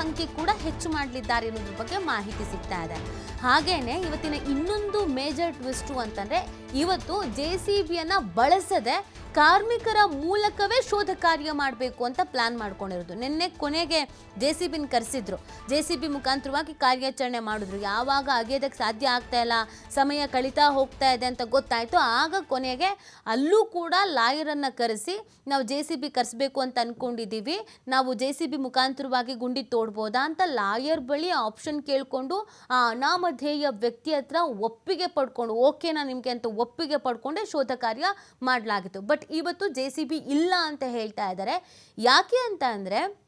ಸಂಖ್ಯೆ ಕೂಡ ಹೆಚ್ಚು ಮಾಡಲಿದ್ದಾರೆ ಅನ್ನೋದ್ರ ಬಗ್ಗೆ ಮಾಹಿತಿ ಸಿಗ್ತಾ ಇದೆ. ಹಾಗೇನೆ ಇವತ್ತಿನ ಇನ್ನೊಂದು ಮೇಜರ್ ಟ್ವಿಸ್ಟು ಅಂತಂದ್ರೆ ಇವತ್ತು ಜೆ ಸಿ ಬಿಯನ್ನ ಬಳಸದೆ ಕಾರ್ಮಿಕರ ಮೂಲಕವೇ ಶೋಧ ಕಾರ್ಯ ಮಾಡಬೇಕು ಅಂತ ಪ್ಲಾನ್ ಮಾಡ್ಕೊಂಡಿರೋದು. ನಿನ್ನೆ ಕೊನೆಗೆ ಜೆ ಸಿ ಬಿನ ಕರೆಸಿದ್ರು. ಜೆ ಸಿ ಬಿ ಮುಖಾಂತರವಾಗಿ ಕಾರ್ಯಾಚರಣೆ ಮಾಡಿದ್ರು. ಯಾವಾಗ ಅಗೆಯೋದಕ್ಕೆ ಸಾಧ್ಯ ಆಗ್ತಾ ಇಲ್ಲ, ಸಮಯ ಕಳೀತಾ ಹೋಗ್ತಾ ಇದೆ ಅಂತ ಗೊತ್ತಾಯಿತು. ಆಗ ಕೊನೆಗೆ ಅಲ್ಲೂ ಕೂಡ ಲಾಯರನ್ನು ಕರೆಸಿ, ನಾವು ಜೆ ಸಿ ಬಿ ಕರೆಸ್ಬೇಕು ಅಂತ ಅಂದ್ಕೊಂಡಿದ್ದೀವಿ ನಾವು ಜೆ ಸಿ ಬಿ ಮುಖಾಂತರವಾಗಿ ಗುಂಡಿ ತೋಡ್ಬೋದಾ ಅಂತ ಲಾಯರ್ ಬಳಿ ಆಪ್ಷನ್ ಕೇಳಿಕೊಂಡು, ಆ ಅನಾಮಧೇಯ ವ್ಯಕ್ತಿ ಹತ್ರ ಒಪ್ಪಿಗೆ ಪಡ್ಕೊಂಡು, ಓಕೆನಾ ನಿಮಗೆ ಅಂತ ಒಪ್ಪಿಗೆ ಪಡ್ಕೊಂಡೆ ಶೋಧ ಕಾರ್ಯ ಮಾಡಲಾಗಿತ್ತು. ಬಟ್ ಇವತ್ತು ಜೆ ಸಿ ಬಿ ಇಲ್ಲ ಅಂತ ಹೇಳ್ತಾ ಇದ್ದಾರೆ. ಯಾಕೆ ಅಂತ ಅಂದರೆ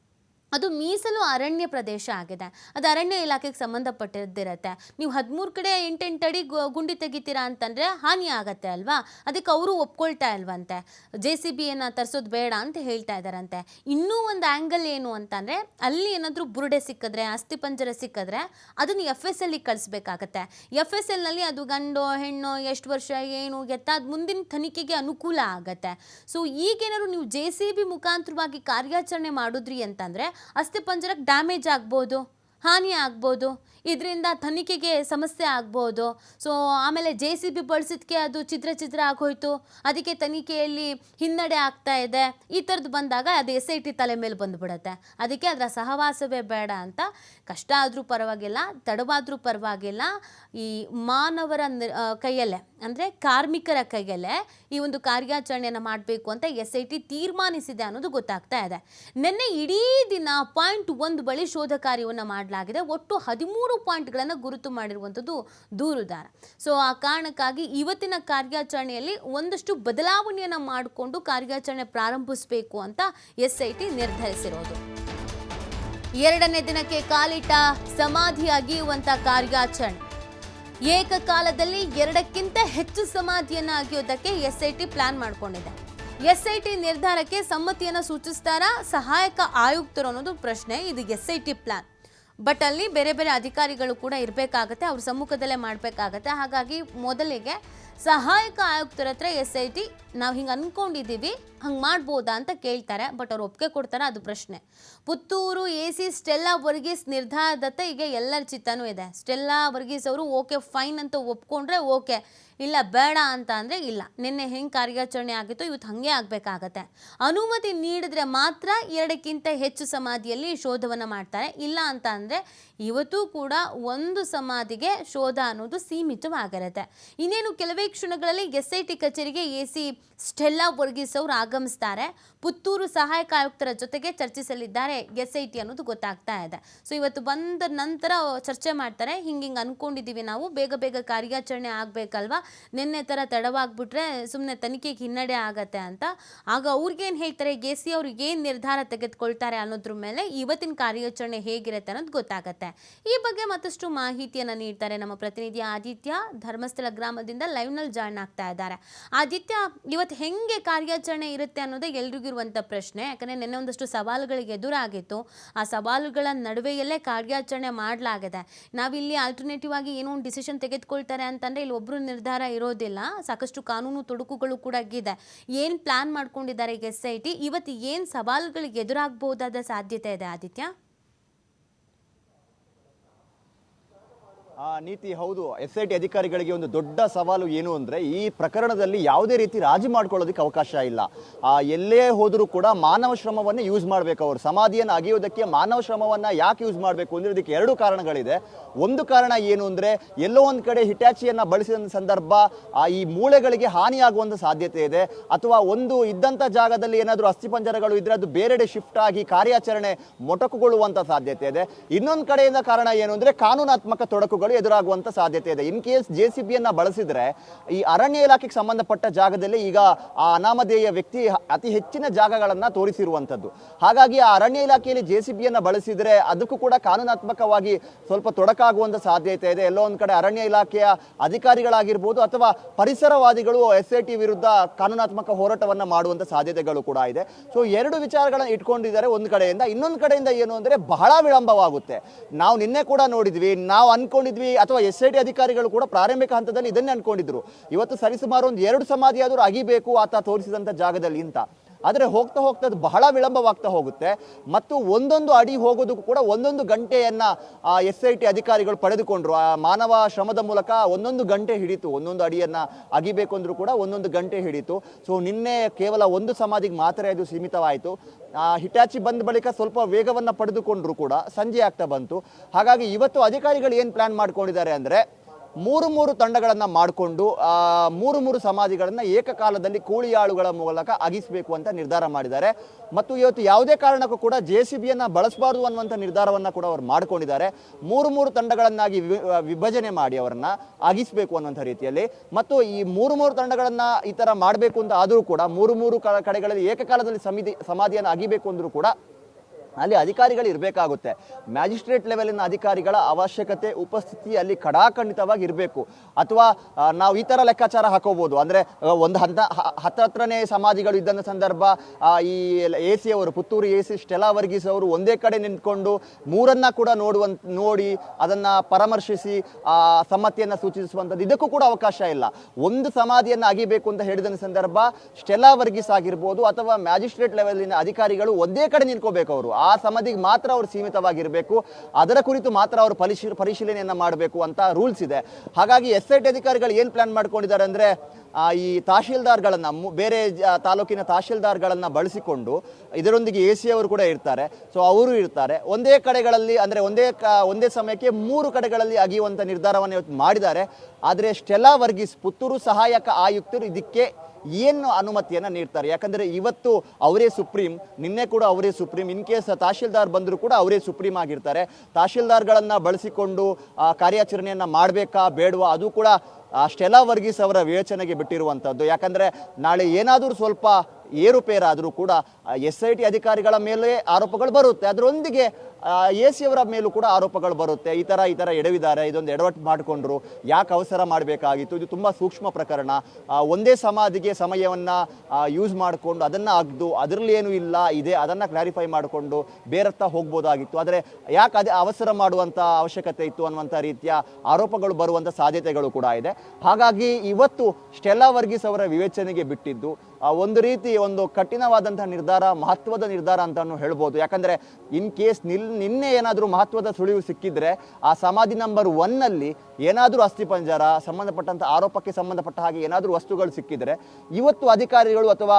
ಅದು ಮೀಸಲು ಅರಣ್ಯ ಪ್ರದೇಶ ಆಗಿದೆ. ಅದು ಅರಣ್ಯ ಇಲಾಖೆಗೆ ಸಂಬಂಧಪಟ್ಟಿದ್ದಿರತ್ತೆ. ನೀವು ಹದಿಮೂರು ಕಡೆ ಎಂಟೆಂಟು ಅಡಿ ಗುಂಡಿ ತೆಗಿತೀರಾ ಅಂತಂದರೆ ಹಾನಿ ಆಗತ್ತೆ ಅಲ್ವಾ? ಅದಕ್ಕೆ ಅವರು ಒಪ್ಕೊಳ್ತಾ ಇಲ್ವಂತೆ. ಜೆ ಸಿ ಬಿಯನ್ನು ತರಿಸೋದು ಬೇಡ ಅಂತ ಹೇಳ್ತಾ ಇದ್ದಾರಂತೆ ಇನ್ನೂ ಒಂದು ಆ್ಯಂಗಲ್ ಏನು ಅಂತಂದರೆ ಅಲ್ಲಿ ಏನಾದರೂ ಬುರುಡೆ ಸಿಕ್ಕಿದ್ರೆ ಅಸ್ಥಿಪಂಜರ ಸಿಕ್ಕಿದ್ರೆ ಅದನ್ನು ಎಫ್ ಎಸ್ ಎಲ್ಲಿಗೆ ಕಳಿಸ್ಬೇಕಾಗತ್ತೆ. ಎಫ್ ಎಸ್ ಎಲ್ನಲ್ಲಿ ಅದು ಗಂಡು, ಹೆಣ್ಣು, ಎಷ್ಟು ವರ್ಷ, ಏನು ಎತ್ತ ಅದು ಮುಂದಿನ ತನಿಖೆಗೆ ಅನುಕೂಲ ಆಗತ್ತೆ. ಸೊ ಈಗೇನಾದ್ರು ನೀವು ಜೆ ಸಿ ಬಿ ಮುಖಾಂತರವಾಗಿ ಕಾರ್ಯಾಚರಣೆ ಮಾಡಿದ್ರಿ ಅಂತಂದರೆ ಅಸ್ಥಿಪಂಜರಕ್ಕೆ ಡ್ಯಾಮೇಜ್ ಆಗ್ಬೋದು. ಹಾನಿ ಆಗ್ಬೋದು, ಇದರಿಂದ ತನಿಖೆಗೆ ಸಮಸ್ಯೆ ಆಗ್ಬೋದು. ಸೊ ಆಮೇಲೆ ಜೆ ಸಿ ಬಿ ಬಳಸಿದ್ಕೆ ಅದು ಚಿತ್ರ ಚಿತ್ರ ಆಗೋಯ್ತು. ಅದಕ್ಕೆ ತನಿಖೆಯಲ್ಲಿ ಹಿನ್ನಡೆ ಆಗ್ತಾ ಇದೆ. ಈ ಥರದ್ದು ಬಂದಾಗ ಅದು ಎಸ್ ಐ ಟಿ ತಲೆ ಮೇಲೆ ಬಂದುಬಿಡತ್ತೆ. ಅದಕ್ಕೆ ಅದರ ಸಹವಾಸವೇ ಬೇಡ ಅಂತ. ಕಷ್ಟ ಆದರೂ ಪರವಾಗಿಲ್ಲ, ತಡವಾದರೂ ಪರವಾಗಿಲ್ಲ. ಈ ಮಾನವರ ಕೈಯಲ್ಲೇ, ಅಂದರೆ ಕಾರ್ಮಿಕರ ಕೈಯಲ್ಲೇ ಈ ಒಂದು ಕಾರ್ಯಾಚರಣೆಯನ್ನು ಮಾಡಬೇಕು ಅಂತ ಎಸ್ ಐ ಟಿ ತೀರ್ಮಾನಿಸಿದೆ ಅನ್ನೋದು ಗೊತ್ತಾಗ್ತಾ ಇದೆ. ನಿನ್ನೆ ಇಡೀ ದಿನ ಪಾಯಿಂಟ್ ಒಂದು ಬಳಿ ಶೋಧ ಕಾರ್ಯವನ್ನು ಮಾಡಲಾಗಿದೆ. ಒಟ್ಟು ಹದಿಮೂರು ಪಾಯಿಂಟ್ಗಳನ್ನು ಗುರುತು ಮಾಡಿರುವಂಥದ್ದು ದೂರುದಾರ. ಸೊ ಆ ಕಾರಣಕ್ಕಾಗಿ ಇವತ್ತಿನ ಕಾರ್ಯಾಚರಣೆಯಲ್ಲಿ ಒಂದಷ್ಟು ಬದಲಾವಣೆಯನ್ನು ಮಾಡಿಕೊಂಡು ಕಾರ್ಯಾಚರಣೆ ಪ್ರಾರಂಭಿಸಬೇಕು ಅಂತ ಎಸ್ ಐ ಟಿ ನಿರ್ಧರಿಸಿರೋದು. ಎರಡನೇ ದಿನಕ್ಕೆ ಕಾಲಿಟ್ಟ ಸಮಾಧಿ ಅಗಿಯುವಂತ ಕಾರ್ಯಾಚರಣೆ. ಏಕಕಾಲದಲ್ಲಿ ಎರಡಕ್ಕಿಂತ ಹೆಚ್ಚು ಸಮಾಧಿಯನ್ನ ಅಗಿಯೋದಕ್ಕೆ ಎಸ್ ಐ ಟಿ ಪ್ಲಾನ್ ಮಾಡ್ಕೊಂಡಿದೆ. ಎಸ್ ಐ ಟಿ ನಿರ್ಧಾರಕ್ಕೆ ಸಮ್ಮತಿಯನ್ನು ಸೂಚಿಸ್ತಾರಾ? ಸಹಾಯಕ ಆಯುಕ್ತರು ಅನ್ನೋದು ಪ್ರಶ್ನೆ. ಇದು S I T plan but ಅಲ್ಲಿ ಬೇರೆ ಬೇರೆ ಅಧಿಕಾರಿಗಳು ಕೂಡ ಇರಬೇಕಾಗತ್ತೆ, ಅವ್ರ ಸಮ್ಮುಖದಲ್ಲೇ ಮಾಡಬೇಕಾಗತ್ತೆ. ಹಾಗಾಗಿ ಮೊದಲಿಗೆ ಸಹಾಯಕ ಆಯುಕ್ತರ ಹತ್ರ ಎಸ್ ಐ ಟಿ, ನಾವು ಹಿಂಗೆ ಅಂದ್ಕೊಂಡಿದ್ದೀವಿ ಹಂಗೆ ಮಾಡ್ಬೋದಾ ಅಂತ ಕೇಳ್ತಾರೆ, ಬಟ್ ಅವ್ರು ಒಪ್ಪಿಗೆ ಕೊಡ್ತಾರೆ, ಅದು ಪ್ರಶ್ನೆ. Puttur A C Stella Varghese ನಿರ್ಧಾರದತ್ತ ಈಗ ಎಲ್ಲರ ಚಿತ್ತನೂ ಇದೆ. ಸ್ಟೆಲ್ಲಾ ವರ್ಗೀಸ್ ಅವರು ಓಕೆ, ಫೈನ್ ಅಂತ ಒಪ್ಕೊಂಡ್ರೆ ಓಕೆ. ಇಲ್ಲ, ಬೇಡ ಅಂತ ಅಂದರೆ ಇಲ್ಲ. ನಿನ್ನೆ ಹೆಂಗೆ ಕಾರ್ಯಾಚರಣೆ ಆಗಿತ್ತು ಇವತ್ತು ಹಾಗೆ ಆಗಬೇಕಾಗತ್ತೆ. ಅನುಮತಿ ನೀಡಿದ್ರೆ ಮಾತ್ರ ಎರಡಕ್ಕಿಂತ ಹೆಚ್ಚು ಸಮಾಧಿಯಲ್ಲಿ ಶೋಧವನ್ನು ಮಾಡ್ತಾರೆ. ಇಲ್ಲ ಅಂತ ಅಂದರೆ ಇವತ್ತು ಕೂಡ ಒಂದು ಸಮಾಧಿಗೆ ಶೋಧ ಅನ್ನೋದು ಸೀಮಿತವಾಗಿರುತ್ತೆ. ಇನ್ನೇನು ಕೆಲವೇ ಕ್ಷಣಗಳಲ್ಲಿ ಎಸ್ ಐ ಟಿ ಕಚೇರಿಗೆ ಎ ಸಿ ಸ್ಟೆಲ್ಲಾ ವರ್ಗೀಸ್ ಅವರು ಆಗಮಿಸ್ತಾರೆ. ಪುತ್ತೂರು ಸಹಾಯಕ ಆಯುಕ್ತರ ಜೊತೆಗೆ ಚರ್ಚಿಸಲಿದ್ದಾರೆ. ಎಸ್ ಐ ಟಿ ಅನ್ನೋದು ಗೊತ್ತಾಗ್ತಾ ಇದೆ. ಸೊ ಇವತ್ತು ಬಂದ ನಂತರ ಚರ್ಚೆ ಮಾಡ್ತಾರೆ. ಹಿಂಗೆ ಹಿಂಗೆ ಅನ್ಕೊಂಡಿದ್ದೀವಿ ನಾವು. ಬೇಗ ಬೇಗ ಕಾರ್ಯಾಚರಣೆ ಆಗಬೇಕಲ್ವಾ? ನಿನ್ನೆ ಥರ ತಡವಾಗ್ಬಿಟ್ರೆ ಸುಮ್ಮನೆ ತನಿಖೆಗೆ ಹಿನ್ನಡೆ ಆಗತ್ತೆ ಅಂತ. ಆಗ ಅವ್ರಿಗೇನು ಹೇಳ್ತಾರೆ? ಎ ಸಿ ಅವ್ರಿಗೆ ಏನು ನಿರ್ಧಾರ ತೆಗೆದುಕೊಳ್ತಾರೆ ಅನ್ನೋದ್ರ ಮೇಲೆ ಇವತ್ತಿನ ಕಾರ್ಯಾಚರಣೆ ಹೇಗಿರುತ್ತೆ ಅನ್ನೋದು ಗೊತ್ತಾಗತ್ತೆ. ಈ ಬಗ್ಗೆ ಮತ್ತಷ್ಟು ಮಾಹಿತಿಯನ್ನು ನೀಡ್ತಾರೆ ನಮ್ಮ ಪ್ರತಿನಿಧಿ ಆದಿತ್ಯ. ಧರ್ಮಸ್ಥಳ ಗ್ರಾಮದಿಂದ ಲೈವ್ನಲ್ಲಿ ಜಾಯ್ನ್ ಆಗ್ತಾ ಇದ್ದಾರೆ. ಆದಿತ್ಯ, ಇವತ್ತು ಹೆಂಗೆ ಕಾರ್ಯಾಚರಣೆ ಇರುತ್ತೆ ಅನ್ನೋದೇ ಎಲ್ರಿಗೂ ಇರುವಂಥ ಪ್ರಶ್ನೆ, ಯಾಕಂದರೆ ನಿನ್ನೆ ಒಂದಷ್ಟು ಸವಾಲುಗಳಿಗೆ ಎದುರಾಗಿತ್ತು. ಆ ಸವಾಲುಗಳ ನಡುವೆಯಲ್ಲೇ ಕಾರ್ಯಾಚರಣೆ ಮಾಡಲಾಗಿದೆ. ನಾವಿಲ್ಲಿ ಆಲ್ಟರ್ನೇಟಿವ್ ಆಗಿ ಏನೋ ಒಂದು ಡಿಸಿಷನ್ ತೆಗೆದುಕೊಳ್ತಾರೆ ಅಂತಂದರೆ ಇಲ್ಲಿ ಒಬ್ಬರು ನಿರ್ಧಾರ ಇರೋದಿಲ್ಲ. ಸಾಕಷ್ಟು ಕಾನೂನು ತೊಡಕುಗಳು ಕೂಡ ಇದೆ ಏನು ಪ್ಲಾನ್ ಮಾಡ್ಕೊಂಡಿದ್ದಾರೆ ಈಗ ಎಸ್ ಐ ಟಿ? ಇವತ್ತು ಏನು ಸವಾಲುಗಳಿಗೆ ಎದುರಾಗಬಹುದಾದ ಸಾಧ್ಯತೆ ಇದೆ, ಆದಿತ್ಯ? ನೀತಿ ಹೌದು. ಎಸ್ ಐ ಟಿ ಅಧಿಕಾರಿಗಳಿಗೆ ಒಂದು ದೊಡ್ಡ ಸವಾಲು ಏನು ಅಂದರೆ ಈ ಪ್ರಕರಣದಲ್ಲಿ ಯಾವುದೇ ರೀತಿ ರಾಜಿ ಮಾಡ್ಕೊಳ್ಳೋದಕ್ಕೆ ಅವಕಾಶ ಇಲ್ಲ. ಎಲ್ಲೇ ಹೋದರೂ ಕೂಡ ಮಾನವ ಶ್ರಮವನ್ನು ಯೂಸ್ ಮಾಡಬೇಕು ಅವರು. ಸಮಾಧಿಯನ್ನು ಅಗೆಯೋದಕ್ಕೆ ಮಾನವ ಶ್ರಮವನ್ನು ಯಾಕೆ ಯೂಸ್ ಮಾಡಬೇಕು ಅಂದರೆ ಇದಕ್ಕೆ ಎರಡು ಕಾರಣಗಳಿದೆ. ಒಂದು ಕಾರಣ ಏನು ಅಂದರೆ ಎಲ್ಲೋ ಒಂದು ಕಡೆ ಹಿಟ್ಯಾಚಿಯನ್ನು ಬಳಸಿದ ಸಂದರ್ಭ, ಆ, ಈ ಮೂಳೆಗಳಿಗೆ ಹಾನಿಯಾಗುವಂಥ ಸಾಧ್ಯತೆ ಇದೆ. ಅಥವಾ ಒಂದು ಇದ್ದಂಥ ಜಾಗದಲ್ಲಿ ಏನಾದರೂ ಅಸ್ಥಿಪಂಜರಗಳು ಇದ್ದರೆ ಅದು ಬೇರೆಡೆ ಶಿಫ್ಟ್ ಆಗಿ ಕಾರ್ಯಾಚರಣೆ ಮೊಟಕುಗೊಳ್ಳುವಂಥ ಸಾಧ್ಯತೆ ಇದೆ. ಇನ್ನೊಂದು ಕಡೆಯಿಂದ ಕಾರಣ ಏನು ಅಂದರೆ ಕಾನೂನಾತ್ಮಕ ತೊಡಕುಗಳು ಎದುರಾಗುವಂತ ಸಾಧ್ಯತೆ ಇದೆ. ಇನ್ ಕೇಸ್ ಜೆ ಸಿ ಬಿಯನ್ನ ಬಳಸಿದ್ರೆ, ಈ ಅರಣ್ಯ ಇಲಾಖೆಗೆ ಸಂಬಂಧಪಟ್ಟ ಜಾಗದಲ್ಲಿ ಈಗ ಆ ಅನಾಮಧೇಯ ವ್ಯಕ್ತಿ ಅತಿ ಹೆಚ್ಚಿನ ಜಾಗಗಳನ್ನ ತೋರಿಸಿರುವಂತದ್ದು. ಹಾಗಾಗಿ ಆ ಅರಣ್ಯ ಇಲಾಖೆಯಲ್ಲಿ ಜೆ ಸಿ ಬಿಯನ್ನು ಬಳಸಿದ್ರೆ ಅದಕ್ಕೂ ಕೂಡ ಕಾನೂನಾತ್ಮಕವಾಗಿ ಸ್ವಲ್ಪ ತೊಡಕಾಗುವಂತ ಸಾಧ್ಯತೆ ಇದೆ. ಎಲ್ಲೋ ಒಂದ್ ಕಡೆ ಅರಣ್ಯ ಇಲಾಖೆಯ ಅಧಿಕಾರಿಗಳಾಗಿರ್ಬೋದು ಅಥವಾ ಪರಿಸರವಾದಿಗಳು ಎಸ್ ಐ ಟಿ ವಿರುದ್ಧ ಕಾನೂನಾತ್ಮಕ ಹೋರಾಟವನ್ನ ಮಾಡುವಂತ ಸಾಧ್ಯತೆಗಳು ಕೂಡ ಇದೆ. ಸೊ ಎರಡು ವಿಚಾರಗಳನ್ನ ಇಟ್ಕೊಂಡಿದ್ದಾರೆ ಒಂದು ಕಡೆಯಿಂದ. ಇನ್ನೊಂದು ಕಡೆಯಿಂದ ಏನು ಅಂದ್ರೆ ಬಹಳ ವಿಳಂಬವಾಗುತ್ತೆ. ನಾವು ನಿನ್ನೆ ಕೂಡ ನೋಡಿದ್ವಿ. ನಾವು ಅನ್ಕೊಂಡಿದ್ವಿ ಅಥವಾ ಎಸ್ ಐ ಟಿ ಅಧಿಕಾರಿಗಳು ಕೂಡ ಪ್ರಾರಂಭಿಕ ಹಂತದಲ್ಲಿ ಇದನ್ನೇ ಅನ್ಕೊಂಡಿದ್ರು. ಇವತ್ತು ಸರಿಸುಮಾರು ಒಂದು ಎರಡು ಸಮಾಧಿ ಆದರೂ ಅಗಿಬೇಕು ಆತ ತೋರಿಸಿದಂತ ಜಾಗದಲ್ಲಿ ಅಂತ. ಆದರೆ ಹೋಗ್ತಾ ಹೋಗ್ತಾ ಅದು ಬಹಳ ವಿಳಂಬವಾಗ್ತಾ ಹೋಗುತ್ತೆ. ಮತ್ತು ಒಂದೊಂದು ಅಡಿ ಹೋಗೋದಕ್ಕೂ ಕೂಡ ಒಂದೊಂದು ಗಂಟೆಯನ್ನ ಎಸ್ ಐ ಟಿ ಅಧಿಕಾರಿಗಳು ಪಡೆದುಕೊಂಡ್ರು. ಆ, ಮಾನವ ಶ್ರಮದ ಮೂಲಕ ಒಂದೊಂದು ಗಂಟೆ ಹಿಡಿತು. ಒಂದೊಂದು ಅಡಿಯನ್ನು ಅಗಿಬೇಕು ಅಂದರೂ ಕೂಡ ಒಂದೊಂದು ಗಂಟೆ ಹಿಡಿತು. ಸೊ, ನಿನ್ನೆ ಕೇವಲ ಒಂದು ಸಮಾಧಿಗೆ ಮಾತ್ರ ಅದು ಸೀಮಿತವಾಯಿತು. ಹಿಟಾಚಿ ಬಂದ ಬಳಿಕ ಸ್ವಲ್ಪ ವೇಗವನ್ನು ಪಡೆದುಕೊಂಡ್ರು ಕೂಡ ಸಂಜೆ ಆಗ್ತಾ ಬಂತು. ಹಾಗಾಗಿ ಇವತ್ತು ಅಧಿಕಾರಿಗಳು ಏನು ಪ್ಲ್ಯಾನ್ ಮಾಡ್ಕೊಂಡಿದ್ದಾರೆ ಅಂದರೆ ಮೂರು ಮೂರು ತಂಡಗಳನ್ನು ಮಾಡಿಕೊಂಡು ಮೂರು ಮೂರು ಸಮಾಧಿಗಳನ್ನು ಏಕಕಾಲದಲ್ಲಿ ಕೂಳಿಯಾಳುಗಳ ಮೂಲಕ ಅಗಿಸಬೇಕು ಅಂತ ನಿರ್ಧಾರ ಮಾಡಿದ್ದಾರೆ. ಮತ್ತು ಇವತ್ತು ಯಾವುದೇ ಕಾರಣಕ್ಕೂ ಕೂಡ ಜೆ ಸಿ ಬಿಯನ್ನು ಬಳಸಬಾರ್ದು ಅನ್ನುವಂಥ ನಿರ್ಧಾರವನ್ನು ಕೂಡ ಅವರು ಮಾಡ್ಕೊಂಡಿದ್ದಾರೆ. ಮೂರು ಮೂರು ತಂಡಗಳನ್ನಾಗಿ ವಿಭಜನೆ ಮಾಡಿ ಅವರನ್ನ ಅಗಿಸಬೇಕು ಅನ್ನುವಂಥ ರೀತಿಯಲ್ಲಿ. ಮತ್ತು ಈ ಮೂರು ಮೂರು ತಂಡಗಳನ್ನು ಈ ಥರ ಮಾಡಬೇಕು ಅಂತ ಆದರೂ ಕೂಡ, ಮೂರು ಮೂರು ಕಡೆಗಳಲ್ಲಿ ಏಕಕಾಲದಲ್ಲಿ ಸಮಿತಿ, ಸಮಾಧಿಯನ್ನು ಅಗಿಬೇಕು ಅಂದರೂ ಕೂಡ ಅಲ್ಲಿ ಅಧಿಕಾರಿಗಳು ಇರಬೇಕಾಗುತ್ತೆ. ಮ್ಯಾಜಿಸ್ಟ್ರೇಟ್ ಲೆವೆಲಿನ ಅಧಿಕಾರಿಗಳ ಅವಶ್ಯಕತೆ, ಉಪಸ್ಥಿತಿ ಅಲ್ಲಿ ಕಡಾಖಂಡಿತವಾಗಿ ಇರಬೇಕು. ಅಥವಾ ನಾವು ಈ ಥರ ಲೆಕ್ಕಾಚಾರ ಹಾಕೋಬೋದು. ಅಂದರೆ ಒಂದು ಹಂತ, ಹ- ಹತ್ರ ಹತ್ರನೇ ಸಮಾಧಿಗಳು ಇದ್ದಂಥ ಸಂದರ್ಭ ಈ ಎ ಸಿ ಅವರು, Puttur A C Stella Varghese ಅವರು ಒಂದೇ ಕಡೆ ನಿಂತ್ಕೊಂಡು ಮೂರನ್ನ ಕೂಡ ನೋಡುವಂತ, ನೋಡಿ ಅದನ್ನು ಪರಾಮರ್ಶಿಸಿ ಸಮ್ಮತಿಯನ್ನು ಸೂಚಿಸುವಂಥದ್ದು. ಇದಕ್ಕೂ ಕೂಡ ಅವಕಾಶ ಇಲ್ಲ. ಒಂದು ಸಮಾಧಿಯನ್ನು ಅಗಿಬೇಕು ಅಂತ ಹೇಳಿದ ಸಂದರ್ಭ, ಸ್ಟೆಲಾ ವರ್ಗೀಸ್ ಆಗಿರ್ಬೋದು ಅಥವಾ ಮ್ಯಾಜಿಸ್ಟ್ರೇಟ್ ಲೆವೆಲಿನ ಅಧಿಕಾರಿಗಳು ಒಂದೇ ಕಡೆ ನಿಂತ್ಕೋಬೇಕು ಅವರು. ಆ ಸಮಾಧಿಗೆ ಮಾತ್ರ ಅವರು ಸೀಮಿತವಾಗಿರಬೇಕು. ಅದರ ಕುರಿತು ಮಾತ್ರ ಅವರು ಪರಿಶೀಲ ಪರಿಶೀಲನೆಯನ್ನು ಮಾಡಬೇಕು ಅಂತ ರೂಲ್ಸ್ ಇದೆ. ಹಾಗಾಗಿ ಎಸ್ ಐ ಟಿ ಅಧಿಕಾರಿಗಳು ಏನು ಪ್ಲಾನ್ ಮಾಡ್ಕೊಂಡಿದ್ದಾರೆ ಅಂದರೆ ಈ ತಹಶೀಲ್ದಾರ್ಗಳನ್ನು ಬೇರೆ ತಾಲೂಕಿನ ತಹಶೀಲ್ದಾರ್ಗಳನ್ನು ಬಳಸಿಕೊಂಡು ಇದರೊಂದಿಗೆ ಎ ಸಿ ಅವರು ಕೂಡ ಇರ್ತಾರೆ. ಸೊ, ಅವರು ಇರ್ತಾರೆ. ಒಂದೇ ಕಡೆಗಳಲ್ಲಿ, ಅಂದರೆ ಒಂದೇ ಕ, ಒಂದೇ ಸಮಯಕ್ಕೆ ಮೂರು ಕಡೆಗಳಲ್ಲಿ ಅಗಿಯುವಂಥ ನಿರ್ಧಾರವನ್ನು ಮಾಡಿದ್ದಾರೆ. ಆದರೆ, ಸ್ಟೆಲಾ ವರ್ಗೀಸ್ ಪುತ್ತೂರು ಸಹಾಯಕ ಆಯುಕ್ತರು ಇದಕ್ಕೆ ಏನು ಅನುಮತಿಯನ್ನು ನೀಡ್ತಾರೆ? ಯಾಕಂದರೆ ಇವತ್ತು ಅವರೇ ಸುಪ್ರೀಂ, ನಿನ್ನೆ ಕೂಡ ಅವರೇ ಸುಪ್ರೀಂ. ಇನ್ ಕೇಸ್ ತಹಶೀಲ್ದಾರ್ ಬಂದರೂ ಕೂಡ ಅವರೇ ಸುಪ್ರೀಂ ಆಗಿರ್ತಾರೆ. ತಹಶೀಲ್ದಾರ್ಗಳನ್ನು ಬಳಸಿಕೊಂಡು ಕಾರ್ಯಾಚರಣೆಯನ್ನು ಮಾಡಬೇಕಾ, ಬೇಡವಾ, ಅದು ಕೂಡ ಸ್ಟೆಲಾ ವರ್ಗೀಸ್ ಅವರ ವಿವೇಚನೆಗೆ ಬಿಟ್ಟಿರುವಂಥದ್ದು ಯಾಕಂದರೆ ನಾಳೆ ಏನಾದರೂ ಸ್ವಲ್ಪ ಏರುಪೇರಾದರೂ ಕೂಡ ಎಸ್ ಐ ಟಿ ಅಧಿಕಾರಿಗಳ ಮೇಲೆ ಆರೋಪಗಳು ಬರುತ್ತೆ. ಅದರೊಂದಿಗೆ ಎ ಸಿ ಅವರ ಮೇಲೂ ಕೂಡ ಆರೋಪಗಳು ಬರುತ್ತೆ. ಈ ಥರ ಈ ಥರ ಎಡವಿದ್ದಾರೆ, ಇದೊಂದು ಎಡವಟ್ಟು ಮಾಡಿಕೊಂಡ್ರು. ಯಾಕೆ ಅವಸರ ಮಾಡಬೇಕಾಗಿತ್ತು? ಇದು ತುಂಬ ಸೂಕ್ಷ್ಮ ಪ್ರಕರಣ. ಒಂದೇ ಸಮಾಧಿಗೆ ಸಮಯವನ್ನು ಯೂಸ್ ಮಾಡಿಕೊಂಡು ಅದನ್ನು ಅಗ್ದು ಅದರಲ್ಲಿ ಏನೂ ಇಲ್ಲ, ಇದೆ, ಅದನ್ನು ಕ್ಲಾರಿಫೈ ಮಾಡಿಕೊಂಡು ಬೇರತ್ತ ಹೋಗ್ಬೋದಾಗಿತ್ತು. ಆದರೆ ಯಾಕೆ ಅದೇ ಅವಸರ ಮಾಡುವಂಥ ಅವಶ್ಯಕತೆ ಇತ್ತು ಅನ್ನುವಂಥ ರೀತಿಯ ಆರೋಪಗಳು ಬರುವಂಥ ಸಾಧ್ಯತೆಗಳು ಕೂಡ ಇದೆ. ಹಾಗಾಗಿ ಇವತ್ತು ಸ್ಟೆಲ್ಲಾ ವರ್ಗೀಸ್ ಅವರ ವಿವೇಚನೆಗೆ ಬಿಟ್ಟಿದ್ದು ಒಂದು ರೀತಿ ಒಂದು ಕಠಿಣವಾದಂಥ ನಿರ್ಧಾರ, ಮಹತ್ವದ ನಿರ್ಧಾರ ಅಂತಾನು ಹೇಳ್ಬೋದು. ಯಾಕಂದ್ರೆ ಇನ್ ಕೇಸ್ ನಿಲ್, ನಿನ್ನೆ ಏನಾದರೂ ಮಹತ್ವದ ಸುಳಿವು ಸಿಕ್ಕಿದ್ರೆ, ಆ ಸಮಾಧಿ ನಂಬರ್ ಒನ್ನಲ್ಲಿ ಏನಾದರೂ ಅಸ್ಥಿಪಂಜರ ಸಂಬಂಧಪಟ್ಟಂತ ಆರೋಪಕ್ಕೆ ಸಂಬಂಧಪಟ್ಟ ಹಾಗೆ ಏನಾದರೂ ವಸ್ತುಗಳು ಸಿಕ್ಕಿದ್ರೆ, ಇವತ್ತು ಅಧಿಕಾರಿಗಳು ಅಥವಾ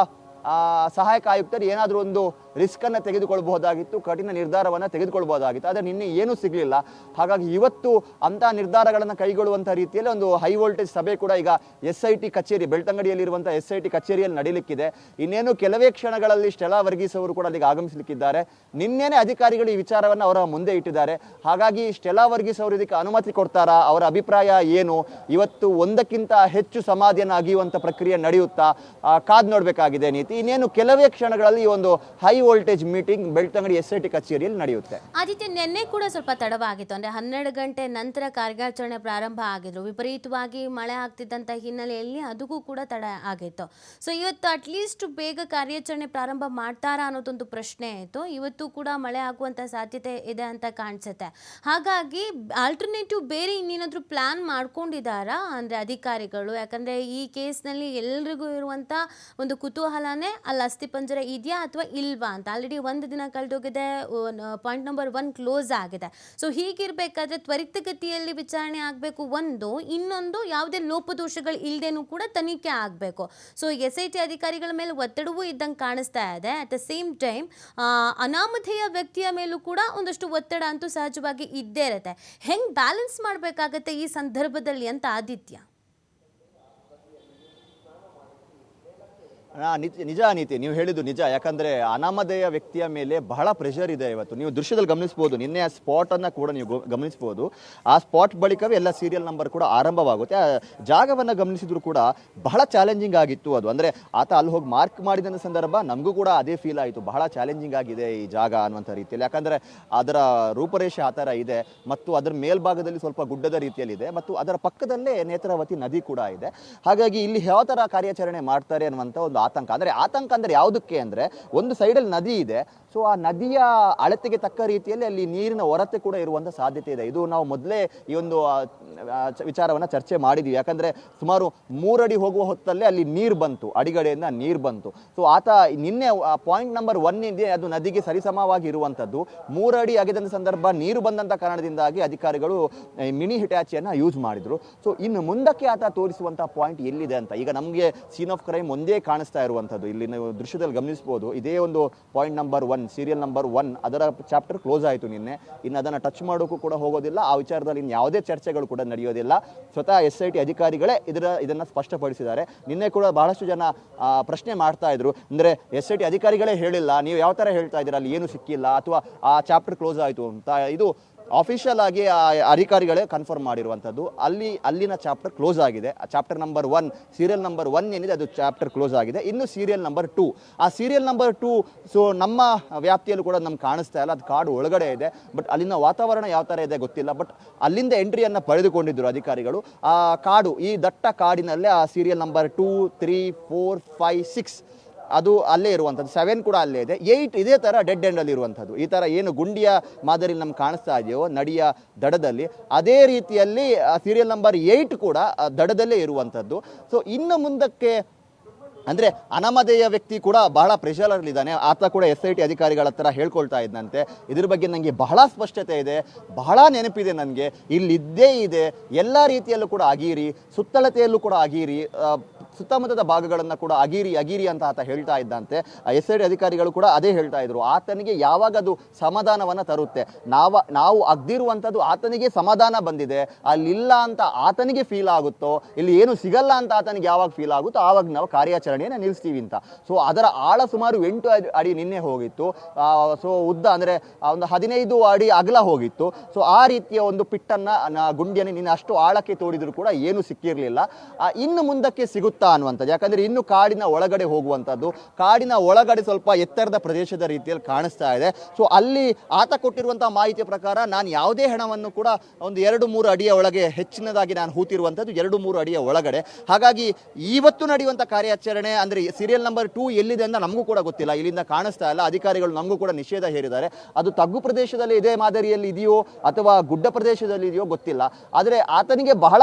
ಸಹಾಯಕ ಆಯುಕ್ತರು ಏನಾದರೂ ಒಂದು ರಿಸ್ಕನ್ನು ತೆಗೆದುಕೊಳ್ಬಹುದಾಗಿತ್ತು, ಕಠಿಣ ನಿರ್ಧಾರವನ್ನು ತೆಗೆದುಕೊಳ್ಳಬಹುದಾಗಿತ್ತು ಆದರೆ ನಿನ್ನೆ ಏನೂ ಸಿಗಲಿಲ್ಲ. ಹಾಗಾಗಿ ಇವತ್ತು ಅಂಥ ನಿರ್ಧಾರಗಳನ್ನು ಕೈಗೊಳ್ಳುವಂಥ ರೀತಿಯಲ್ಲಿ ಒಂದು ಹೈ ವೋಲ್ಟೇಜ್ ಸಭೆ ಕೂಡ ಈಗ ಎಸ್ ಐ ಟಿ ಕಚೇರಿ, ಬೆಳ್ತಂಗಡಿಯಲ್ಲಿರುವಂಥ ಎಸ್ ಐ ಟಿ ಕಚೇರಿಯಲ್ಲಿ ನಡೀಲಿಕ್ಕಿದೆ. ಇನ್ನೇನು ಕೆಲವೇ ಕ್ಷಣಗಳಲ್ಲಿ ಸ್ಟೆಲಾ ವರ್ಗೀಸ್ ಅವರು ಕೂಡ ಅಲ್ಲಿಗೆ ಆಗಮಿಸಲಿಕ್ಕಿದ್ದಾರೆ. ನಿನ್ನೆನೇ ಅಧಿಕಾರಿಗಳು ಈ ವಿಚಾರವನ್ನು ಅವರ ಮುಂದೆ ಇಟ್ಟಿದ್ದಾರೆ. ಹಾಗಾಗಿ ಸ್ಟೆಲಾ ವರ್ಗೀಸ್ ಅವರು ಇದಕ್ಕೆ ಅನುಮತಿ ಕೊಡ್ತಾರಾ? ಅವರ ಅಭಿಪ್ರಾಯ ಏನು? ಇವತ್ತು ಒಂದಕ್ಕಿಂತ ಹೆಚ್ಚು ಸಮಾಧಿಯನ್ನು ಅಗಿಯುವಂಥ ಪ್ರಕ್ರಿಯೆ ನಡೆಯುತ್ತಾ? ಕಾದ್ ನೋಡಬೇಕಾಗಿದೆ ನೀತಿ. ಇನ್ನೇನು ಕೆಲವೇ ಕ್ಷಣಗಳಲ್ಲಿ ಈ ಒಂದು high voltage meeting Belthangady S I ಕಚೇರಿಯಲ್ಲಿ ನಡೆಯುತ್ತೆ. ಆದಿತ್ಯ, ನಿನ್ನೆ ಕೂಡ ಸ್ವಲ್ಪ ತಡವಾಗಿತ್ತು. ಅಂದ್ರೆ ಹನ್ನೆರಡು ಗಂಟೆ ನಂತರ ಕಾರ್ಯಾಚರಣೆ ಪ್ರಾರಂಭ ಆಗಿದ್ರು. ವಿಪರೀತವಾಗಿ ಮಳೆ ಆಗ್ತಿದ್ದಂತ ಹಿನ್ನೆಲೆಯಲ್ಲಿ ಅದಕ್ಕೂ ಕೂಡ ತಡ ಆಗಿತ್ತು. ಸೊ ಇವತ್ತು ಅಟ್ಲೀಸ್ಟ್ ಬೇಗ ಕಾರ್ಯಾಚರಣೆ ಪ್ರಾರಂಭ ಮಾಡ್ತಾರಾ ಅನ್ನೋದೊಂದು ಪ್ರಶ್ನೆ ಇತ್ತು. ಇವತ್ತು ಕೂಡ ಮಳೆ ಆಗುವಂತ ಸಾಧ್ಯತೆ ಇದೆ ಅಂತ ಕಾಣಿಸುತ್ತೆ. ಹಾಗಾಗಿ ಆಲ್ಟರ್ನೇಟಿವ್ ಬೇರೆ ಇನ್ನೇನಾದರೂ ಪ್ಲಾನ್ ಮಾಡ್ಕೊಂಡಿದ್ದಾರಾ? ಅಂದರೆ ಅಧಿಕಾರಿಗಳು, ಯಾಕಂದರೆ ಈ ಕೇಸ್ನಲ್ಲಿ ಎಲ್ರಿಗೂ ಇರುವಂಥ ಒಂದು ಕುತೂಹಲನೇ ಅಲ್ಲಿ ಅಸ್ಥಿಪಂಜರ ಇದೆಯಾ ಅಥವಾ ಇಲ್ವಾ ಅಂತ. ಆಲ್ರೆಡಿ ಒಂದು ದಿನ ಕಳೆದೋಗಿದೆ ಪಾಯಿಂಟ್ ನಂಬರ್ ಒನ್ ಕ್ಲೋಸ್ ಆಗಿದೆ. ಸೊ ಹೀಗಿರಬೇಕಾದ್ರೆ ತ್ವರಿತಗತಿಯಲ್ಲಿ ವಿಚಾರಣೆ ಆಗಬೇಕು ಒಂದು, ಇನ್ನೊಂದು ಯಾವುದೇ ಲೋಪದೋಷಗಳು ಇಲ್ಲದೇನೂ ಕೂಡ ತನಿಖೆ ಆಗಬೇಕು. ಸೊ ಎಸ್ ಐ ಟಿ ಅಧಿಕಾರಿಗಳ ಮೇಲೆ ಒತ್ತಡವೂ ಇದ್ದಂಗೆ ಕಾಣಿಸ್ತಾ ಇದೆ. ಅಟ್ ದ ಸೇಮ್ ಟೈಮ್ ಅನಾಮಧೇಯ ವ್ಯಕ್ತಿಯ ಮೇಲೂ ಕೂಡ ಒಂದಷ್ಟು ಒತ್ತಡ ಅಂತೂ ಸಹಜವಾಗಿ ಇದ್ದೇ ಇರುತ್ತೆ. ಹೆಂಗೆ ಬ್ಯಾಲೆನ್ಸ್ ಮಾಡಬೇಕಾಗತ್ತೆ ಈ ಸಂದರ್ಭದಲ್ಲಿ ಅಂತ ಆದಿತ್ಯ? ನಿಜ ನಿಜ ನೀತಿ ನೀವು ಹೇಳಿದ್ದು ನಿಜ. ಯಾಕಂದ್ರೆ ಅನಾಮಧೇಯ ವ್ಯಕ್ತಿಯ ಮೇಲೆ ಬಹಳ ಪ್ರೆಷರ್ ಇದೆ ಇವತ್ತು. ನೀವು ದೃಶ್ಯದಲ್ಲಿ ಗಮನಿಸಬಹುದು ನಿನ್ನೆ ಆ ಸ್ಪಾಟ್ ಅನ್ನ ಕೂಡ ನೀವು ಗಮನಿಸ್ಬೋದು. ಆ ಸ್ಪಾಟ್ ಬಳಿಕವೇ ಎಲ್ಲ ಸೀರಿಯಲ್ ನಂಬರ್ ಕೂಡ ಆರಂಭವಾಗುತ್ತೆ. ಆ ಜಾಗವನ್ನ ಗಮನಿಸಿದ್ರು ಕೂಡ ಬಹಳ ಚಾಲೆಂಜಿಂಗ್ ಆಗಿತ್ತು ಅದು. ಅಂದ್ರೆ ಆತ ಅಲ್ಲಿ ಹೋಗಿ ಮಾರ್ಕ್ ಮಾಡಿದ ಸಂದರ್ಭ ನಮಗೂ ಕೂಡ ಅದೇ ಫೀಲ್ ಆಯಿತು. ಬಹಳ ಚಾಲೆಂಜಿಂಗ್ ಆಗಿದೆ ಈ ಜಾಗ ಅನ್ನುವಂಥ ರೀತಿಯಲ್ಲಿ. ಯಾಕಂದ್ರೆ ಅದರ ರೂಪರೇಷೆ ಆ ಥರ ಇದೆ. ಮತ್ತು ಅದರ ಮೇಲ್ಭಾಗದಲ್ಲಿ ಸ್ವಲ್ಪ ಗುಡ್ಡದ ರೀತಿಯಲ್ಲಿದೆ ಮತ್ತು ಅದರ ಪಕ್ಕದಲ್ಲೇ ನೇತ್ರಾವತಿ ನದಿ ಕೂಡ ಇದೆ. ಹಾಗಾಗಿ ಇಲ್ಲಿ ಯಾವ ಥರ ಕಾರ್ಯಾಚರಣೆ ಮಾಡ್ತಾರೆ ಅನ್ನುವಂಥ ಒಂದು ಒಂದು ಆತಂಕ. ಅಂದರೆ ಆತಂಕ ಅಂದರೆ ಯಾವುದಕ್ಕೆ ಅಂದರೆ ಒಂದು ಸೈಡಲ್ಲಿ ನದಿ ಇದೆ. ಸೊ ಆ ನದಿಯ ಅಳತೆಗೆ ತಕ್ಕ ರೀತಿಯಲ್ಲಿ ಅಲ್ಲಿ ನೀರಿನ ಹೊರತೆ ಕೂಡ ಇರುವಂಥ ಸಾಧ್ಯತೆ ಇದೆ. ಇದು ನಾವು ಮೊದಲೇ ಈ ಒಂದು ವಿಚಾರವನ್ನ ಚರ್ಚೆ ಮಾಡಿದೀವಿ. ಯಾಕಂದ್ರೆ ಸುಮಾರು ಮೂರಡಿ ಹೋಗುವ ಹೊತ್ತಲ್ಲೇ ಅಲ್ಲಿ ನೀರು ಬಂತು. ಅಡಿಗಡೆಯಿಂದ ನೀರು ಬಂತು. ಸೊ ಆತ ನಿನ್ನೆ ಪಾಯಿಂಟ್ ನಂಬರ್ ಒನ್ ಇದೆ ಅದು ನದಿಗೆ ಸರಿಸಮವಾಗಿ ಇರುವಂಥದ್ದು ಮೂರಡಿ ಆಗಿದ್ದಂಥ ಸಂದರ್ಭ, ನೀರು ಬಂದಂಥ ಕಾರಣದಿಂದಾಗಿ ಅಧಿಕಾರಿಗಳು ಮಿನಿ ಹಿಟಾಚಿಯನ್ನು ಯೂಸ್ ಮಾಡಿದ್ರು. ಸೊ ಇನ್ನು ಮುಂದಕ್ಕೆ ಆತ ತೋರಿಸುವಂಥ ಪಾಯಿಂಟ್ ಎಲ್ಲಿದೆ ಅಂತ. ಈಗ ನಮಗೆ ಸೀನ್ ಆಫ್ ಕ್ರೈಮ್ ಒಂದೇ ಕಾಣಿಸ್ತಾ ಇರುವಂಥದ್ದು. ಇಲ್ಲಿ ನೀವು ದೃಶ್ಯದಲ್ಲಿ ಗಮನಿಸಬಹುದು ಇದೇ ಒಂದು point number one serial number one ಅದರ ಚಾಪ್ಟರ್ ಕ್ಲೋಸ್ ಆಯಿತು ನಿನ್ನೆ. ಇನ್ನು ಅದನ್ನು ಟಚ್ ಮಾಡೋಕ್ಕೂ ಕೂಡ ಹೋಗೋದಿಲ್ಲ. ಆ ವಿಚಾರದಲ್ಲಿ ಇನ್ನು ಯಾವುದೇ ಚರ್ಚೆಗಳು ಕೂಡ ನಡೆಯೋದಿಲ್ಲ. ಸ್ವತಃ ಎಸ್ ಐ ಟಿ ಅಧಿಕಾರಿಗಳೇ ಇದರ, ಇದನ್ನು ಸ್ಪಷ್ಟಪಡಿಸಿದ್ದಾರೆ. ನಿನ್ನೆ ಕೂಡ ಬಹಳಷ್ಟು ಜನ ಪ್ರಶ್ನೆ ಮಾಡ್ತಾ ಇದ್ರು. ಅಂದರೆ ಎಸ್ ಐ ಟಿ ಅಧಿಕಾರಿಗಳೇ ಹೇಳಿಲ್ಲ. ನೀವು ಯಾವ ಥರ ಹೇಳ್ತಾ ಇದ್ದೀರಾ? ಅಲ್ಲಿ ಏನು ಸಿಕ್ಕಿಲ್ಲ. ಅಥವಾ ಆ ಚಾಪ್ಟರ್ ಕ್ಲೋಸ್ ಆಯಿತು ಅಂತ. ಇದು ಅಫಿಷಿಯಲ್ ಆಗಿ ಅಧಿಕಾರಿಗಳೇ ಕನ್ಫರ್ಮ್ ಮಾಡಿರುವಂಥದ್ದು. ಅಲ್ಲಿ, ಅಲ್ಲಿನ ಚಾಪ್ಟರ್ ಕ್ಲೋಸ್ ಆಗಿದೆ. ಆ chapter number one serial number one ಏನಿದೆ, ಅದು ಚಾಪ್ಟರ್ ಕ್ಲೋಸ್ ಆಗಿದೆ. ಇನ್ನು ಸೀರಿಯಲ್ ನಂಬರ್ ಟು ಆ ಸೀರಿಯಲ್ ನಂಬರ್ ಟು ಸೊ ನಮ್ಮ ವ್ಯಾಪ್ತಿಯಲ್ಲೂ ಕೂಡ ನಮ್ಗೆ ಕಾಣಿಸ್ತಾ ಇಲ್ಲ. ಅದು ಕಾಡು ಒಳಗಡೆ ಇದೆ. ಬಟ್ ಅಲ್ಲಿನ ವಾತಾವರಣ ಯಾವ ಥರ ಇದೆ ಗೊತ್ತಿಲ್ಲ. ಬಟ್ ಅಲ್ಲಿಂದ ಎಂಟ್ರಿಯನ್ನು ಪಡೆದುಕೊಂಡಿದ್ದರು ಅಧಿಕಾರಿಗಳು. ಆ ಕಾಡು, ಈ ದಟ್ಟ ಕಾಡಿನಲ್ಲೇ ಆ serial number two three four five six ಅದು ಅಲ್ಲೇ ಇರುವಂಥದ್ದು. ಸೆವೆನ್ ಕೂಡ ಅಲ್ಲೇ ಇದೆ. ಏಯ್ಟ್ ಇದೇ ಥರ ಡೆಡ್ ಎಂಡಲ್ಲಿ ಇರುವಂಥದ್ದು. ಈ ಥರ ಏನು ಗುಂಡಿಯ ಮಾದರಿ ನಮ್ಗೆ ಕಾಣಿಸ್ತಾ ಇದೆಯೋ ನಡಿಯ ದಡದಲ್ಲಿ ಅದೇ ರೀತಿಯಲ್ಲಿ ಸೀರಿಯಲ್ ನಂಬರ್ ಏಯ್ಟ್ ಕೂಡ ದಡದಲ್ಲೇ ಇರುವಂಥದ್ದು. ಸೊ ಇನ್ನು ಮುಂದಕ್ಕೆ ಅಂದರೆ ಅನಾಮಧೇಯ ವ್ಯಕ್ತಿ ಕೂಡ ಬಹಳ ಪ್ರೆಷರಲ್ಲಿದ್ದಾನೆ ಆತ ಕೂಡ ಎಸ್ ಐ ಟಿ ಅಧಿಕಾರಿಗಳ ಹತ್ರ ಹೇಳ್ಕೊಳ್ತಾ ಇದ್ದಂತೆ ಇದ್ರ ಬಗ್ಗೆ ನನಗೆ ಬಹಳ ಸ್ಪಷ್ಟತೆ ಇದೆ. ಬಹಳ ನೆನಪಿದೆ ನನಗೆ. ಇಲ್ಲಿದ್ದೇ ಇದೆ. ಎಲ್ಲ ರೀತಿಯಲ್ಲೂ ಕೂಡ ಆಗೀರಿ ಸುತ್ತಳತೆಯಲ್ಲೂ ಕೂಡ ಅಗೀರಿ. ಆ, ಸುತ್ತಮುತ್ತದ ಭಾಗಗಳನ್ನು ಕೂಡ ಅಗಿರಿ, ಅಗೀರಿ ಅಂತ ಆತ ಹೇಳ್ತಾ ಇದ್ದಂತೆ. ಎಸ್ ಐ ಅಧಿಕಾರಿಗಳು ಕೂಡ ಅದೇ ಹೇಳ್ತಾ ಇದ್ರು. ಆತನಿಗೆ ಯಾವಾಗ ಅದು ಸಮಾಧಾನವನ್ನು ತರುತ್ತೆ? ನಾವ, ನಾವು ಅಗ್ದಿರುವಂಥದ್ದು ಆತನಿಗೆ ಸಮಾಧಾನ ಬಂದಿದೆ. ಅಲ್ಲಿಲ್ಲ ಅಂತ ಆತನಿಗೆ ಫೀಲ್ ಆಗುತ್ತೋ, ಇಲ್ಲಿ ಏನು ಸಿಗಲ್ಲ ಅಂತ ಆತನಿಗೆ ಯಾವಾಗ ಫೀಲ್ ಆಗುತ್ತೋ, ಆವಾಗ ನಾವು ಕಾರ್ಯಾಚರಣೆಯನ್ನು ನಿಲ್ಲಿಸ್ತೀವಿ ಅಂತ. ಸೊ ಅದರ ಆಳ ಸುಮಾರು ಎಂಟು ಅಡಿ- ಅಡಿ ನಿನ್ನೆ ಹೋಗಿತ್ತು. ಸೊ ಉದ್ದ ಅಂದರೆ ಒಂದು ಹದಿನೈದು ಅಡಿ ಅಗಲ ಹೋಗಿತ್ತು. ಸೊ ಆ ರೀತಿಯ ಒಂದು ಪಿಟ್ಟನ್ನು ಗುಂಡಿಯನ್ನು ನಿನ್ನೆ ಅಷ್ಟು ಆಳಕ್ಕೆ ತೋಡಿದ್ರು ಕೂಡ ಏನು ಸಿಕ್ಕಿರಲಿಲ್ಲ. ಇನ್ನು ಮುಂದಕ್ಕೆ ಸಿಗುತ್ತಾ ಅನ್ನುವಂಥದ್ದು. ಯಾಕಂದರೆ ಇನ್ನು ಕಾಡಿನ ಒಳಗಡೆ ಹೋಗುವಂಥದ್ದು, ಕಾಡಿನ ಒಳಗಡೆ ಸ್ವಲ್ಪ ಎತ್ತರದ ಪ್ರದೇಶದ ರೀತಿಯಲ್ಲಿ ಕಾಣಿಸ್ತಾ ಇದೆ. ಸೊ ಅಲ್ಲಿ ಆತ ಕೊಟ್ಟಿರುವಂಥ ಮಾಹಿತಿಯ ಪ್ರಕಾರ ನಾನು ಯಾವುದೇ ಹಣವನ್ನು ಕೂಡ ಒಂದು ಎರಡು ಮೂರು ಅಡಿಯ ಒಳಗೆ, ಹೆಚ್ಚಿನದಾಗಿ ನಾನು ಹೂತಿರುವಂಥದ್ದು ಎರಡು ಮೂರು ಅಡಿಯ ಒಳಗಡೆ. ಹಾಗಾಗಿ ಇವತ್ತು ನಡೆಯುವಂಥ ಕಾರ್ಯಾಚರಣೆ ಅಂದರೆ ಸೀರಿಯಲ್ ನಂಬರ್ ಟೂ ಎಲ್ಲಿದೆ ಅಂತ ನಮಗೂ ಕೂಡ ಗೊತ್ತಿಲ್ಲ. ಇಲ್ಲಿಂದ ಕಾಣಿಸ್ತಾ ಇಲ್ಲ. ಅಧಿಕಾರಿಗಳು ನಮಗೂ ಕೂಡ ನಿಷೇಧ ಹೇರಿದ್ದಾರೆ. ಅದು ತಗ್ಗು ಪ್ರದೇಶದಲ್ಲಿ ಇದೇ ಮಾದರಿಯಲ್ಲಿ ಇದೆಯೋ ಅಥವಾ ಗುಡ್ಡ ಪ್ರದೇಶದಲ್ಲಿ ಇದೆಯೋ ಗೊತ್ತಿಲ್ಲ. ಆದರೆ ಆತನಿಗೆ ಬಹಳ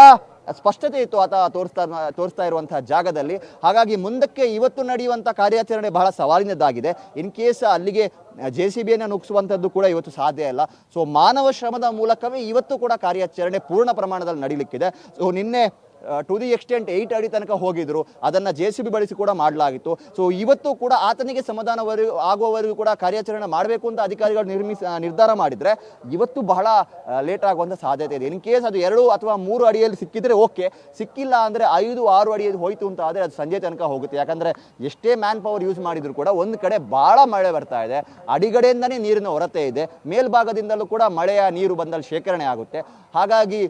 ಸ್ಪಷ್ಟತೆ ಇತ್ತು ಆತ ತೋರಿಸ್ತಾ ತೋರಿಸ್ತಾ ಇರುವಂತಹ ಜಾಗದಲ್ಲಿ. ಹಾಗಾಗಿ ಮುಂದಕ್ಕೆ ಇವತ್ತು ನಡೆಯುವಂಥ ಕಾರ್ಯಾಚರಣೆ ಬಹಳ ಸವಾಲಿನದ್ದಾಗಿದೆ. ಇನ್ ಕೇಸ್ ಅಲ್ಲಿಗೆ ಜೆ ಸಿ ಬಿಯನ್ನು ನುಗ್ಗಿಸುವಂಥದ್ದು ಕೂಡ ಇವತ್ತು ಸಾಧ್ಯ ಇಲ್ಲ. ಸೊ ಮಾನವ ಶ್ರಮದ ಮೂಲಕವೇ ಇವತ್ತು ಕೂಡ ಕಾರ್ಯಾಚರಣೆ ಪೂರ್ಣ ಪ್ರಮಾಣದಲ್ಲಿ ನಡೀಲಿಕ್ಕಿದೆ. ಸೊ ನಿನ್ನೆ ಟು ದಿ ಎಕ್ಸ್ಟೆಂಟ್ ಏಯ್ಟ್ ಅಡಿ ತನಕ ಹೋಗಿದ್ರು, ಅದನ್ನು ಜೆ ಸಿ ಬಿ ಬಳಸಿ ಕೂಡ ಮಾಡಲಾಗಿತ್ತು. ಸೊ ಇವತ್ತು ಕೂಡ ಆತನಿಗೆ ಸಮಾಧಾನವರೆಗೂ ಆಗುವವರೆಗೂ ಕೂಡ ಕಾರ್ಯಾಚರಣೆ ಮಾಡಬೇಕು ಅಂತ ಅಧಿಕಾರಿಗಳು ನಿರ್ಮಿಸ ನಿರ್ಧಾರ ಮಾಡಿದರೆ ಇವತ್ತು ಬಹಳ ಲೇಟ್ ಆಗುವಂಥ ಸಾಧ್ಯತೆ ಇದೆ. ಇನ್ ಕೇಸ್ ಅದು ಎರಡು ಅಥವಾ ಮೂರು ಅಡಿಯಲ್ಲಿ ಸಿಕ್ಕಿದ್ರೆ ಓಕೆ ಸಿಕ್ಕಿಲ್ಲ ಅಂದರೆ ಐದು, ಆರು ಅಡಿಯಲ್ಲಿ ಹೋಯಿತು ಅಂತ ಆದರೆ ಅದು ಸಂಜೆ ತನಕ ಹೋಗುತ್ತೆ. ಯಾಕಂದರೆ ಎಷ್ಟೇ ಮ್ಯಾನ್ ಪವರ್ ಯೂಸ್ ಮಾಡಿದರೂ ಕೂಡ ಒಂದು ಕಡೆ ಭಾಳ ಮಳೆ ಬರ್ತಾ ಇದೆ. ಅಡಿಗಡೆಯಿಂದನೇ ನೀರಿನ ಹೊರತೆ ಇದೆ. ಮೇಲ್ಭಾಗದಿಂದಲೂ ಕೂಡ ಮಳೆಯ ನೀರು ಬಂದಲ್ಲಿ ಶೇಖರಣೆ ಆಗುತ್ತೆ. ಹಾಗಾಗಿ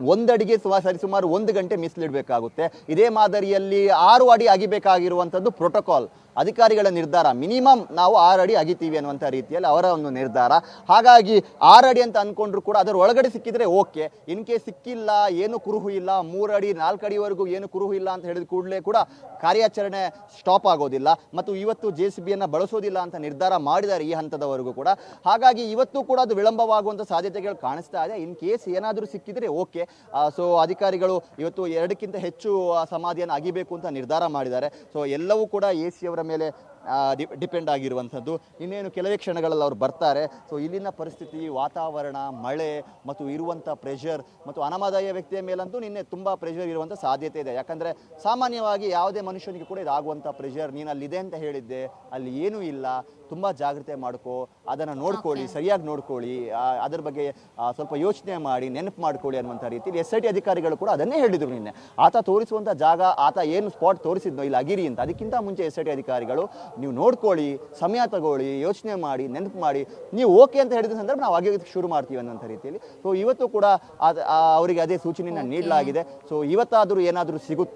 ಒಂದಡಿಗೆ ಸುಮಾರು ಸರಿಸುಮಾರು ಒಂದು ಗಂಟೆ ಮೀಸಲಿಡಬೇಕಾಗುತ್ತೆ. ಇದೇ ಮಾದರಿಯಲ್ಲಿ ಆರು ಅಡಿ ಅಗಿಬೇಕಾಗಿರುವಂಥದ್ದು ಪ್ರೋಟೋಕಾಲ್ ಅಧಿಕಾರಿಗಳ ನಿರ್ಧಾರ. ಮಿನಿಮಮ್ ನಾವು ಆರು ಅಡಿ ಅಗಿತೀವಿ ಅನ್ನುವಂಥ ರೀತಿಯಲ್ಲಿ ಅವರ ಒಂದು ನಿರ್ಧಾರ. ಹಾಗಾಗಿ ಆರು ಅಡಿ ಅಂತ ಅಂದ್ಕೊಂಡ್ರು ಕೂಡ ಅದರ ಒಳಗಡೆ ಸಿಕ್ಕಿದ್ರೆ ಓಕೆ. ಇನ್ ಕೇಸ್ ಸಿಕ್ಕಿಲ್ಲ, ಏನು ಕುರುಹು ಇಲ್ಲ, ಮೂರು ಅಡಿ, ನಾಲ್ಕು ಅಡಿವರೆಗೂ ಏನು ಕುರುಹು ಇಲ್ಲ ಅಂತ ಹೇಳಿದ ಕೂಡಲೇ ಕೂಡ ಕಾರ್ಯಾಚರಣೆ ಸ್ಟಾಪ್ ಆಗೋದಿಲ್ಲ ಮತ್ತು ಇವತ್ತು ಜೆ ಸಿ ಬಿಯನ್ನು ಬಳಸೋದಿಲ್ಲ ಅಂತ ನಿರ್ಧಾರ ಮಾಡಿದ್ದಾರೆ ಈ ಹಂತದವರೆಗೂ ಕೂಡ. ಹಾಗಾಗಿ ಇವತ್ತು ಕೂಡ ಅದು ವಿಳಂಬವಾಗುವಂಥ ಸಾಧ್ಯತೆಗಳು ಕಾಣಿಸ್ತಾ ಇದೆ. ಇನ್ ಕೇಸ್ ಏನಾದರೂ ಸಿಕ್ಕಿದ್ರೆ ಓಕೆ. ಸೊ ಅಧಿಕಾರಿಗಳು ಇವತ್ತು ಎರಡಕ್ಕಿಂತ ಹೆಚ್ಚು ಸಮಾಧಿಯನ್ನು ಅಗಿಬೇಕು ಅಂತ ನಿರ್ಧಾರ ಮಾಡಿದ್ದಾರೆ. ಸೊ ಎಲ್ಲವೂ ಕೂಡ ಎ ಸಿ ಅವರ ಮೇಲೆ ಡಿಪೆಂಡ್ ಆಗಿರುವಂಥದ್ದು. ಇನ್ನೇನು ಕೆಲವೇ ಕ್ಷಣಗಳಲ್ಲಿ ಅವ್ರು ಬರ್ತಾರೆ. ಸೊ ಇಲ್ಲಿನ ಪರಿಸ್ಥಿತಿ ವಾತಾವರಣ ಮಳೆ ಮತ್ತು ಇರುವಂಥ ಪ್ರೆಷರ್ ಮತ್ತು ಅನಾಮದಾಯ ವ್ಯಕ್ತಿಯ ಮೇಲಂತೂ ನಿನ್ನೆ ತುಂಬ ಪ್ರೆಷರ್ ಇರುವಂಥ ಸಾಧ್ಯತೆ ಇದೆ. ಯಾಕಂದರೆ ಸಾಮಾನ್ಯವಾಗಿ ಯಾವುದೇ ಮನುಷ್ಯನಿಗೆ ಕೂಡ ಇದಾಗುವಂಥ ಪ್ರೆಷರ್ ನೀನು ಅಲ್ಲಿದೆ ಅಂತ ಹೇಳಿದ್ದೆ ಅಲ್ಲಿ ಏನೂ ಇಲ್ಲ ತುಂಬ ಜಾಗ್ರತೆ ಮಾಡ್ಕೋ ಅದನ್ನು ನೋಡ್ಕೊಳ್ಳಿ ಸರಿಯಾಗಿ ನೋಡ್ಕೊಳ್ಳಿ ಅದರ ಅದ್ರ ಬಗ್ಗೆ ಸ್ವಲ್ಪ ಯೋಚನೆ ಮಾಡಿ ನೆನಪು ಮಾಡ್ಕೊಳ್ಳಿ ಅನ್ನುವಂಥ ರೀತಿಯಲ್ಲಿ ಎಸ್ ಐ ಟಿ ಅಧಿಕಾರಿಗಳು ಕೂಡ ಅದನ್ನೇ ಹೇಳಿದರು ನಿನ್ನೆ. ಆತ ತೋರಿಸುವಂಥ ಜಾಗ ಆತ ಏನು ಸ್ಪಾಟ್ ತೋರಿಸಿದ್ನೋ ಇಲ್ಲಿ ಅಗಿರಿ ಅಂತ. ಅದಕ್ಕಿಂತ ಮುಂಚೆ ಎಸ್ ಐ ಟಿ ಅಧಿಕಾರಿಗಳು ನೀವು ನೋಡ್ಕೊಳ್ಳಿ ಸಮಯ ತಗೊಳ್ಳಿ ಯೋಚನೆ ಮಾಡಿ ನೆನಪು ಮಾಡಿ ನೀವು ಓಕೆ ಅಂತ ಹೇಳಿದ ಸಂದರ್ಭ ನಾವು ಅಗಿಯೋದಕ್ಕೆ ಶುರು ಮಾಡ್ತೀವಿ ಅನ್ನೋಂಥ ರೀತಿಯಲ್ಲಿ. ಸೊ ಇವತ್ತು ಕೂಡ ಅವರಿಗೆ ಅದೇ ಸೂಚನೆಯನ್ನು ನೀಡಲಾಗಿದೆ. ಸೊ ಇವತ್ತಾದರೂ ಏನಾದರೂ ಸಿಗುತ್ತಾ?